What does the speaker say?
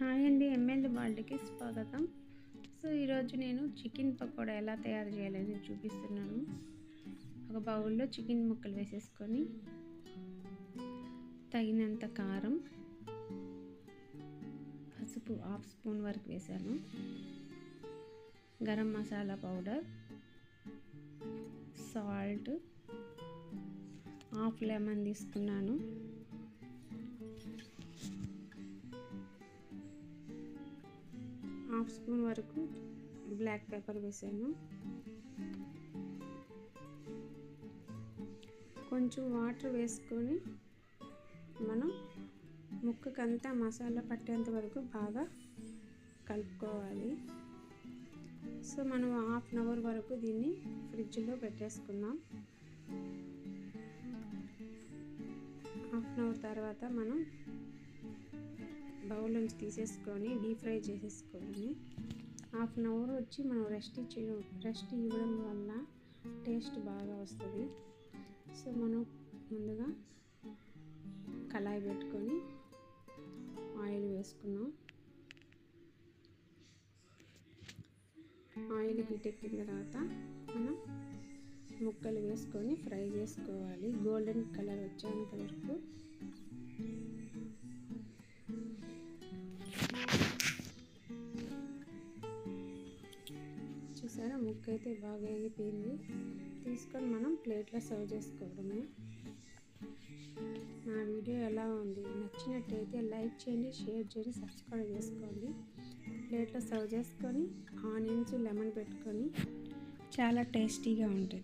Hi అండి ML వరల్డ్కి స్వాగతం. So ఈరోజు నేను చికెన్ పకోడా ఎలా తయారు చేయాలని చూపిస్తున్నాను. ఒక బౌల్లో చికెన్ ముక్కలు వేసేసుకొని తగినంత కారం పసుపు హాఫ్ స్పూన్ వరకు వేసాను. Garam masala powder salt half lemon తీసుకున్నాను. హాఫ్ స్పూన్ వరకు బ్లాక్ పెప్పర్ వేసాను. కొంచెం వాటర్ వేసుకొని మనం ముక్కకంతా మసాలా పట్టేంత వరకు బాగా కలుపుకోవాలి. సో మనం హాఫ్ అన్ అవర్ వరకు దీన్ని ఫ్రిడ్జ్లో పెట్టేసుకుందాం. హాఫ్ అన్ అవర్ తర్వాత మనం బౌల్లోంచి తీసేసుకొని డీప్ ఫ్రై చేసేసుకోవాలి హాఫ్ అన్ అవర్ వచ్చి మనం రెస్ట్ ఇచ్చే రెస్ట్ ఇవ్వడం వల్ల టేస్ట్ బాగా వస్తుంది. సో మనం ముందుగా కళాయి పెట్టుకొని ఆయిల్ వేసుకున్నాం. ఆయిల్ గిటెక్కిన తర్వాత మనం ముక్కలు వేసుకొని ఫ్రై చేసుకోవాలి. గోల్డెన్ కలర్ వచ్చేంత వరకు చూసారా ముక్క అయితే బాగా ఎగిపోయింది తీసుకొని మనం ప్లేట్లో సర్వ్ చేసుకోవడమే. నా వీడియో ఎలా ఉంది? నచ్చినట్టయితే లైక్ చేయండి షేర్ చేయండి సబ్స్క్రైబ్ చేసుకోండి. ప్లేట్లో సర్వ్ చేసుకొని ఆనియన్స్ లెమన్ పెట్టుకొని చాలా టేస్టీగా ఉంటుంది.